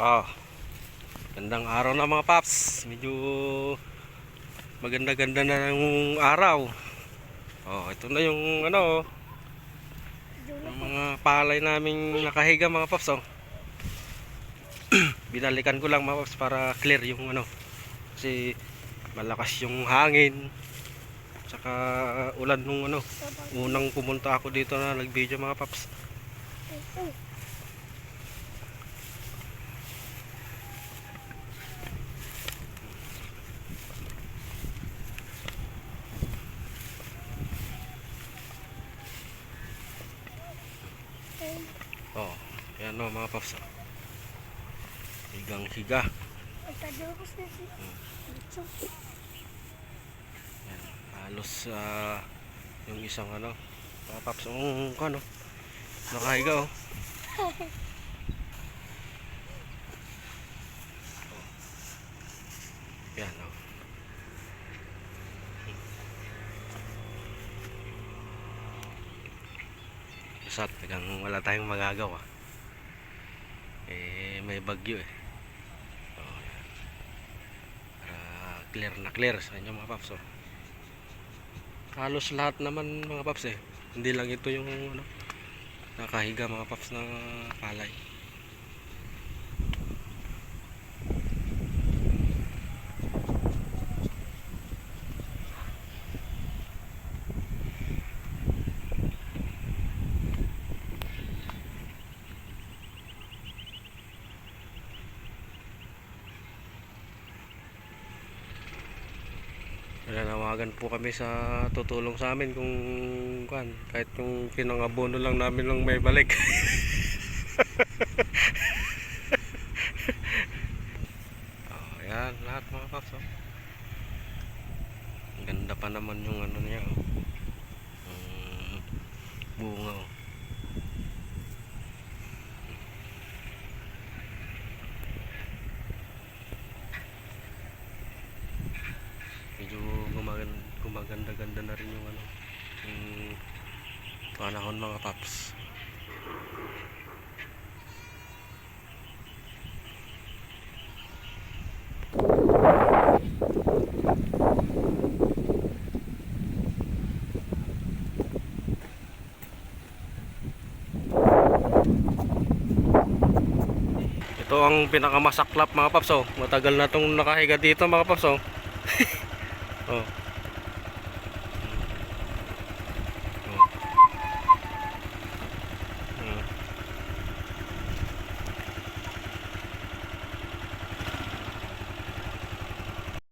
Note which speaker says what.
Speaker 1: Ah. Gandang araw na mga paps. Medyo maganda-ganda na ng araw. Oh, ito na yung ano, yung mga palay naming nakahiga mga paps oh. Binalikan ko lang mga paps para clear yung ano. Kasi malakas yung hangin. Tsaka ulan nung ano, unang pumunta ako dito na nag-video mga paps. Oh, yan o mga paps. Higang higa.
Speaker 2: Pagkadurus na si Lucho.
Speaker 1: Yan, halos ah, yung isang ano, mga paps, um, ano, nakahiga oh. Yan oh. Basta talagang wala tayong magagawa. Eh, may bagyo eh. Yan. Para clear na clear sa inyo mga paps oh. Halos lahat naman mga paps eh. Hindi lang ito yung ano, nakahiga mga paps na palay. Nananawagan po kami sa tutulong sa amin kung kan kahit yung pinangabono lang namin lang may balik. oh, yan lahat mga paps. Oh. Ganda pa naman yung ano niya. Oh. Yung bunga. Oh. medyo gumagan gumaganda-ganda na rin yung ano yung panahon mga paps ito ang pinakamasaklap mga paps oh. matagal na tong nakahiga dito mga paps oh. oh.